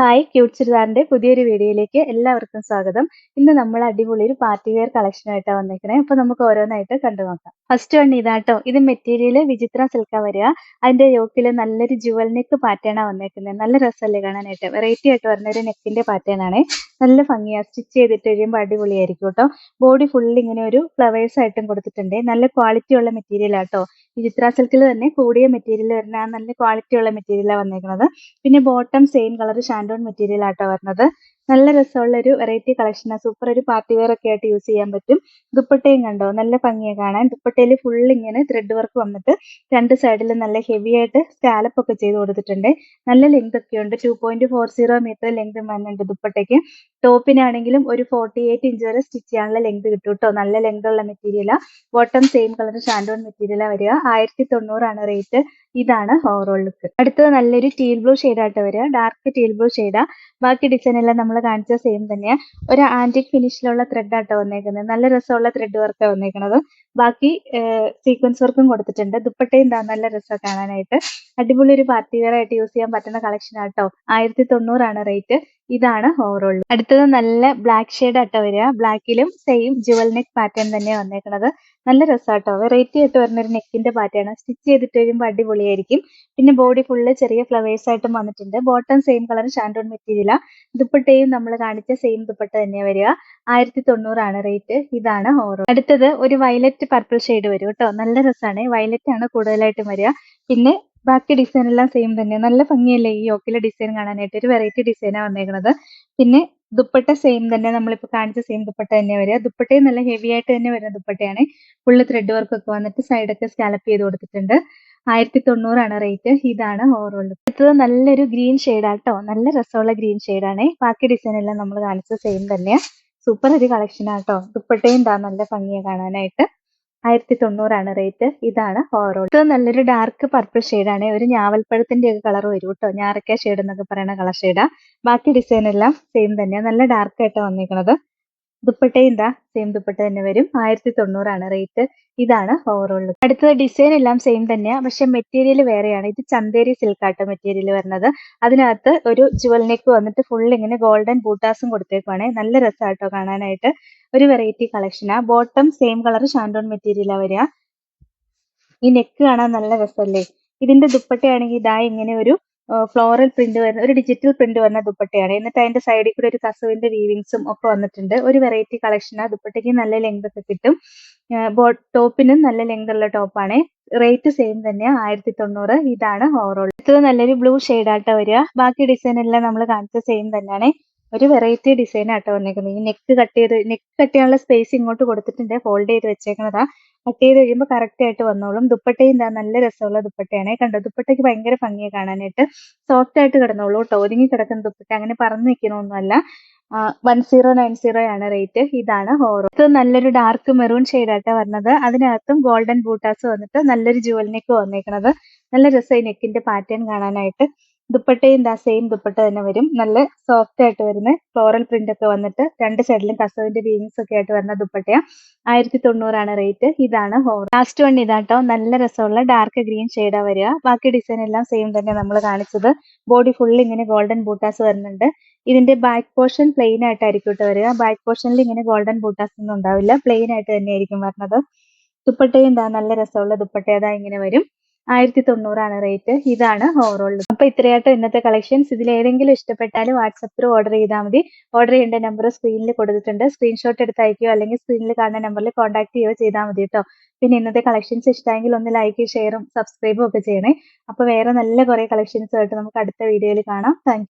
Hi cute ചുരിദാറിന്റെ പുതിയൊരു വീഡിയോയിലേക്ക് എല്ലാവർക്കും സ്വാഗതം. ഇന്ന് നമ്മൾ അടിപൊളി ഒരു പാർട്ടി വെയർ കളക്ഷൻ ആയിട്ടാണ് വന്നിരിക്കുന്നത് അപ്പൊ നമുക്ക് ഓരോന്നായിട്ട് കണ്ടു നോക്കാം. ഫസ്റ്റ് വൺ ഇതാട്ടോ. ഇത് മെറ്റീരിയൽ വിചിത്ര സിൽക്കാ വരിക. അതിന്റെ യോക്കിൽ നല്ലൊരു ജുവൽ നെക്ക് പാറ്റേൺ ആണ് വന്നേക്കുന്നത് നല്ല രസമല്ലേ കാണാനായിട്ട്. വെറൈറ്റി ആയിട്ട് വരുന്ന ഒരു നെക്കിന്റെ പാറ്റേൺ ആണ്. നല്ല ഭംഗിയാ. സ്റ്റിച്ച് ചെയ്തിട്ട് കഴിയുമ്പോൾ അടിപൊളിയായിരിക്കും കേട്ടോ. ബോഡി ഫുൾ ഇങ്ങനെ ഒരു ഫ്ലവേഴ്സ് ആയിട്ടും കൊടുത്തിട്ടുണ്ട്. നല്ല ക്വാളിറ്റി ഉള്ള മെറ്റീരിയൽ ആട്ടോ. വിചിത്ര സിൽക്കിൽ തന്നെ കൂടിയ മെറ്റീരിയൽ വരുന്ന നല്ല ക്വാളിറ്റി ഉള്ള മെറ്റീരിയലാണ് വന്നേക്കുന്നത് പിന്നെ ബോട്ടം സെയിം കളർ ഷാൻഡോൺ മെറ്റീരിയൽ ആട്ടോ വരുന്നത് നല്ല രസമുള്ള ഒരു വെറൈറ്റി കളക്ഷനാണ് സൂപ്പർ ഒരു പാർട്ടി വെയർ ഒക്കെ ആയിട്ട് യൂസ് ചെയ്യാൻ പറ്റും. ദുപ്പട്ടയും കണ്ടോ? നല്ല ഭംഗിയെ കാണാൻ. ദുപ്പട്ടയിൽ ഫുൾ ഇങ്ങനെ ത്രെഡ് വർക്ക് വന്നിട്ട് രണ്ട് സൈഡിൽ നല്ല ഹെവി ആയിട്ട് സ്കാലപ്പ് ഒക്കെ ചെയ്ത് കൊടുത്തിട്ടുണ്ട്. നല്ല ലെങ്ത് ഒക്കെ ഉണ്ട്. Two point four zero metre length വന്നിട്ടുണ്ട് ദുപ്പട്ടയ്ക്ക്. ടോപ്പിനാണെങ്കിലും ഒരു ഫോർട്ടി എയ്റ്റ് ഇഞ്ച് വരെ സ്റ്റിച്ച് ചെയ്യാനുള്ള ലെങ്ത് കിട്ടും കേട്ടോ നല്ല ലെങ്ത് ഉള്ള മെറ്റീരിയലാണ് ബോട്ടം സെയിം കളർ ഷാൻഡോൺ മെറ്റീരിയലാണ് വരിക. ആയിരത്തി തൊണ്ണൂറാണ് റേറ്റ് ഇതാണ് ഓവറോൾ ലുക്ക് അടുത്തത് നല്ലൊരു ടീൽ ബ്ലൂ ആയിട്ട് വരിക. ഡാർക്ക് ടീൽ ബ്ലൂ ഷെയ്ഡാ ബാക്കി ഡിസൈൻ എല്ലാം നമ്മൾ കാണിച്ച സെയിം തന്നെയാണ് ഒരു ആന്റിക് ഫിനിഷിലുള്ള ത്രെഡ് ആട്ടോ വന്നേക്കുന്നത്. നല്ല രസമുള്ള ത്രെഡ് വർക്കാണ് വന്നേക്കുന്നത് ബാക്കി സീക്വൻസ് വർക്കും കൊടുത്തിട്ടുണ്ട്. ദുപ്പട്ടയും എന്താ നല്ല രസമാണ് കാണാനായിട്ട്. അടിപൊളി ഒരു പാർട്ടി വെയർ ആയിട്ട് യൂസ് ചെയ്യാൻ പറ്റുന്ന കളക്ഷൻ ആട്ടോ. ആയിരത്തി തൊണ്ണൂറാണ് റേറ്റ് ഇതാണ് ഓവറോൾ അടുത്തത് നല്ല ബ്ലാക്ക് ഷെയ്ഡ് ആട്ടോ വരിക. ബ്ലാക്കിലും സെയിം ജുവൽ നെക്ക് പാറ്റേൺ തന്നെയാണ് വന്നേക്കുന്നത് നല്ല രസമാട്ടോ വെറൈറ്റി ആയിട്ട് വരുന്ന ഒരു നെക്കിന്റെ പാറ്റേൺ സ്റ്റിച്ച് ചെയ്തിട്ട് വരുമ്പോൾ അടിപൊളിയായിരിക്കും പിന്നെ ബോഡി ഫുള്ള് ചെറിയ ഫ്ലവേഴ്സ് ആയിട്ടും വന്നിട്ടുണ്ട്. ബോട്ടം സെയിം കളർ ഷാൻഡോൺ മെറ്റീരിയല ദുപ്പട്ടയും നമ്മൾ കാണിച്ച സെയിം ദുപ്പട്ട തന്നെ വരിക. ആയിരത്തി തൊണ്ണൂറാണ് റേറ്റ് ഇതാണ് ഓറോ. അടുത്തത് ഒരു വയലറ്റ് പർപ്പിൾ ഷെയ്ഡ് വരും കേട്ടോ. നല്ല രസമാണ് വയലറ്റ് ആണ് കൂടുതലായിട്ടും വരിക. പിന്നെ ബാക്കി ഡിസൈൻ എല്ലാം സെയിം തന്നെ. നല്ല ഭംഗിയല്ലേ ഈ യോക്കിലെ ഡിസൈൻ കാണാനായിട്ട്? ഒരു വെറൈറ്റി ഡിസൈനാണ് വന്നേക്കുന്നത് പിന്നെ ദുപ്പട്ട സെയിം തന്നെ. നമ്മളിപ്പോൾ കാണിച്ച സെയിം ദുപ്പട്ട തന്നെ വരിക. ദുപ്പട്ടയും നല്ല ഹെവി ആയിട്ട് തന്നെ വരുന്ന ദുപ്പട്ടയാണ്. ഫുള്ള് ത്രെഡ് വർക്ക് ഒക്കെ വന്നിട്ട് സൈഡൊക്കെ സ്കാലപ്പ് ചെയ്ത് കൊടുത്തിട്ടുണ്ട്. ആയിരത്തി തൊണ്ണൂറാണ് റേറ്റ് ഇതാണ് ഓവറോൾ അടുത്തത് നല്ലൊരു ഗ്രീൻ ഷെയ്ഡാട്ടോ നല്ല രസമുള്ള ഗ്രീൻ ഷെയ്ഡാണ് ബാക്കി ഡിസൈൻ എല്ലാം നമ്മൾ കാണിച്ച സെയിം തന്നെയാ. സൂപ്പർ ഒരു കളക്ഷൻ ആട്ടോ. ദുപ്പട്ടയും താ നല്ല ഭംഗിയാ കാണാനായിട്ട്. ആയിരത്തി തൊണ്ണൂറാണ് റേറ്റ് ഇതാണ് ഓവറോൾ ഇത് നല്ലൊരു ഡാർക്ക് പർപ്പിൾ ഷെയ്ഡാണ് ഒരു ഞാവൽപ്പഴത്തിന്റെ ഒക്കെ കളർ വരും കേട്ടോ ഞാറക്ക ഷെയ്ഡ് എന്നൊക്കെ പറയുന്ന കളർ ഷെയ്ഡാ ബാക്കി ഡിസൈൻ എല്ലാം സെയിം തന്നെയാ. നല്ല ഡാർക്ക് ആയിട്ടാണ് വന്നിരിക്കുന്നത് ദുപ്പട്ടയും ഇതാ സെയിം ദുപ്പട്ട തന്നെ വരും. ആയിരത്തി തൊണ്ണൂറാണ് റേറ്റ് ഇതാണ് ഓവറോൾ അടുത്തത് ഡിസൈൻ എല്ലാം സെയിം തന്നെയാണ് പക്ഷെ മെറ്റീരിയൽ വേറെയാണ്. ഇത് ചന്തേരി സിൽക്കാട്ട മെറ്റീരിയൽ വരുന്നത്. അതിനകത്ത് ഒരു ജുവൽ നെക്ക് വന്നിട്ട് ഫുൾ ഇങ്ങനെ ഗോൾഡൻ ബൂട്ടാസും കൊടുത്തേക്കുവാണ്. നല്ല രസമാട്ടോ കാണാനായിട്ട്. ഒരു വെറൈറ്റി കളക്ഷനാണ് ബോട്ടം സെയിം കളർ ഷാൻഡോൺ മെറ്റീരിയലാണ് വരിക. ഈ നെക്ക് കാണാൻ നല്ല രസമല്ലേ ഇതിന്റെ ദുപ്പട്ടയാണെങ്കിൽ ഇതാ ഇങ്ങനെ ഒരു ഫ്ലോറൽ പ്രിന്റ് വരുന്ന ഒരു ഡിജിറ്റൽ പ്രിന്റ് വരുന്ന ദുപ്പട്ടയാണ്. എന്നിട്ട് അതിന്റെ സൈഡിൽ കൂടെ ഒരു കസവിന്റെ വീവിങ്സും ഒക്കെ വന്നിട്ടുണ്ട്. ഒരു വെറൈറ്റി കളക്ഷനാ ദുപ്പട്ടയ്ക്ക് നല്ല ലെങ്ത് ഒക്കെ കിട്ടും. ടോപ്പിനും നല്ല ലെങ്ത് ഉള്ള ടോപ്പാണ് റേറ്റ് സെയിം തന്നെയാണ് ആയിരത്തി തൊണ്ണൂറ് ഇതാണ് ഓവറോൾ ഇത് നല്ലൊരു ബ്ലൂ ആട്ടോ വരിക. ബാക്കി ഡിസൈൻ എല്ലാം നമ്മൾ കാണിച്ച സെയിം തന്നെയാണ്. ഒരു വെറൈറ്റി ഡിസൈൻ ആട്ടോ വന്നേക്കുന്നത്. ഈ നെക്ക് കട്ട് ചെയ്ത് നെക്ക് കട്ട് ചെയ്യാനുള്ള സ്പേസ് ഇങ്ങോട്ട് കൊടുത്തിട്ടുണ്ട്. ഫോൾഡ് ചെയ്ത് വെച്ചേക്കുന്നതാ. കട്ട് ചെയ്ത് കഴിയുമ്പോൾ കറക്റ്റ് ആയിട്ട് വന്നോളും. ദുപ്പട്ടയും എന്താ നല്ല രസമുള്ള ദുപ്പട്ടയാണ്. കണ്ടോ? ദുപ്പട്ടയ്ക്ക് ഭയങ്കര ഭംഗിയാണ് കാണാനായിട്ട്. സോഫ്റ്റ് ആയിട്ട് കിടന്നോളൂ കേട്ടോ. ഒതുങ്ങി കിടക്കുന്ന ദുപ്പട്ട. അങ്ങനെ പറന്ന് നിൽക്കണമൊന്നുമല്ല വൺ സീറോ നയൻ സീറോ ആണ് റേറ്റ് ഇതാണ് ഹോറോ ഇത് നല്ലൊരു ഡാർക്ക് മെറൂൺ ഷെയ്ഡായിട്ട് വരുന്നത് അതിനകത്തും ഗോൾഡൻ ബൂട്ടാസ് വന്നിട്ട് നല്ലൊരു ജുവൽ നെക്ക് നല്ല രസമായി നെക്കിന്റെ പാറ്റേൺ കാണാനായിട്ട്. ദുപ്പട്ടയും ദാ സെയിം ദുപ്പട്ട തന്നെ വരും. നല്ല സോഫ്റ്റ് ആയിട്ട് വരുന്ന ഫ്ലോറൽ പ്രിന്റ് ഒക്കെ വന്നിട്ട് രണ്ട് സൈഡിലും കസവിന്റെ വീവിങ്സ് ഒക്കെ ആയിട്ട് വരുന്ന ദുപ്പട്ടയാ. ആയിരത്തി തൊണ്ണൂറാണ് റേറ്റ് ഇതാണ് ഹോർ ലാസ്റ്റ് വൺ ഇതാട്ടോ. നല്ല രസമുള്ള ഡാർക്ക് ഗ്രീൻ ഷെയ്ഡാ വരിക. ബാക്കി ഡിസൈൻ എല്ലാം സെയിം തന്നെ നമ്മൾ കാണിച്ചത്. ബോഡി ഫുൾ ഇങ്ങനെ ഗോൾഡൻ ബൂട്ടാസ് വരുന്നുണ്ട്. ഇതിന്റെ ബാക്ക് പോർഷൻ പ്ലെയിൻ ആയിട്ടായിരിക്കും ഇട്ട് വരിക. ബാക്ക് പോർഷനിൽ ഇങ്ങനെ ഗോൾഡൻ ബൂട്ടാസ് ഒന്നും ഉണ്ടാവില്ല. പ്ലെയിൻ ആയിട്ട് തന്നെയായിരിക്കും വരുന്നത്. ദുപ്പട്ടയും എന്താ നല്ല രസമുള്ള ദുപ്പട്ട അതാ ഇങ്ങനെ വരും. ആയിരത്തി തൊണ്ണൂറാണ് റേറ്റ് ഇതാണ് ഓവറോൾ അപ്പൊ ഇത്രയായിട്ട് ഇന്നത്തെ കളക്ഷൻസ് ഇതിൽ ഏതെങ്കിലും ഇഷ്ടപ്പെട്ടാൽ വാട്സപ്പിൽ ഓർഡർ ചെയ്താൽ മതി. ഓർഡർ ചെയ്യേണ്ട നമ്പർ സ്ക്രീനിൽ കൊടുത്തിട്ടുണ്ട്. സ്ക്രീൻഷോട്ട് എടുത്ത് അയക്കുകയോ അല്ലെങ്കിൽ സ്ക്രീനിൽ കാണുന്ന നമ്പറിൽ കോൺടാക്ട് ചെയ്യുകയോ ചെയ്താൽ മതി കേട്ടോ പിന്നെ ഇന്നത്തെ കളക്ഷൻസ് ഇഷ്ടമെങ്കിൽ ഒന്ന് ലൈക്ക് ഷെയറും സബ്സ്ക്രൈബും ഒക്കെ ചെയ്യണേ. അപ്പൊ വേറെ നല്ല കുറെ കളക്ഷൻസ് ആയിട്ട് നമുക്ക് അടുത്ത വീഡിയോയിൽ കാണാം. താങ്ക്